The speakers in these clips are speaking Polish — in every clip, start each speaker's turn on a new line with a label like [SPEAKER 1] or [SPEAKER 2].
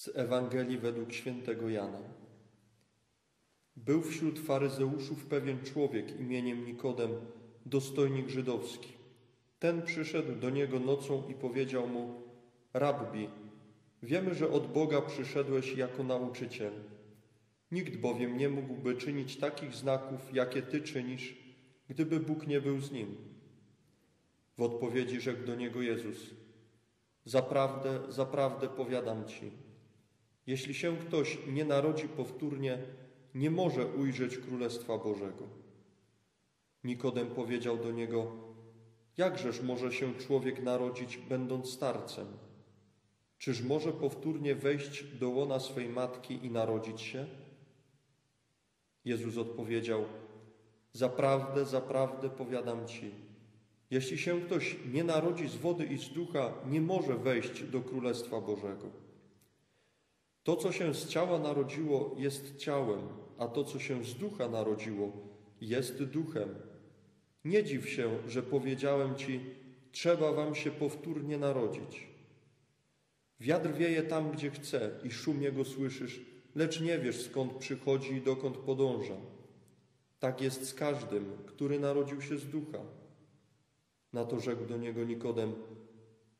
[SPEAKER 1] Z Ewangelii według świętego Jana. Był wśród faryzeuszów pewien człowiek imieniem Nikodem, dostojnik żydowski. Ten przyszedł do niego nocą i powiedział mu: Rabbi, wiemy, że od Boga przyszedłeś jako nauczyciel. Nikt bowiem nie mógłby czynić takich znaków, jakie ty czynisz, gdyby Bóg nie był z nim. W odpowiedzi rzekł do niego Jezus: Zaprawdę, zaprawdę powiadam ci, jeśli się ktoś nie narodzi powtórnie, nie może ujrzeć Królestwa Bożego. Nikodem powiedział do niego: Jakżeż może się człowiek narodzić, będąc starcem? Czyż może powtórnie wejść do łona swej matki i narodzić się? Jezus odpowiedział: Zaprawdę, zaprawdę powiadam ci, jeśli się ktoś nie narodzi z wody i z ducha, nie może wejść do Królestwa Bożego. To, co się z ciała narodziło, jest ciałem, a to, co się z ducha narodziło, jest duchem. Nie dziw się, że powiedziałem ci, trzeba wam się powtórnie narodzić. Wiatr wieje tam, gdzie chce i szum jego słyszysz, lecz nie wiesz, skąd przychodzi i dokąd podąża. Tak jest z każdym, który narodził się z ducha. Na to rzekł do niego Nikodem,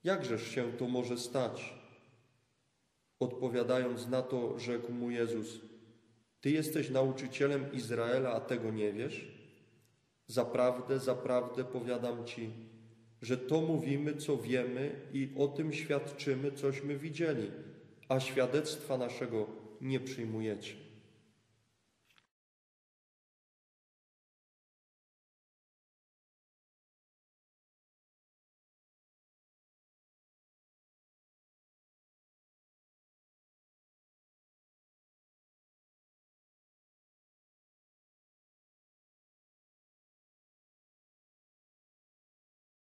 [SPEAKER 1] jakżeż się to może stać? Odpowiadając na to, rzekł mu Jezus, Ty jesteś nauczycielem Izraela, a tego nie wiesz? Zaprawdę, zaprawdę powiadam Ci, że to mówimy, co wiemy i o tym świadczymy, cośmy widzieli, a świadectwa naszego nie przyjmujecie.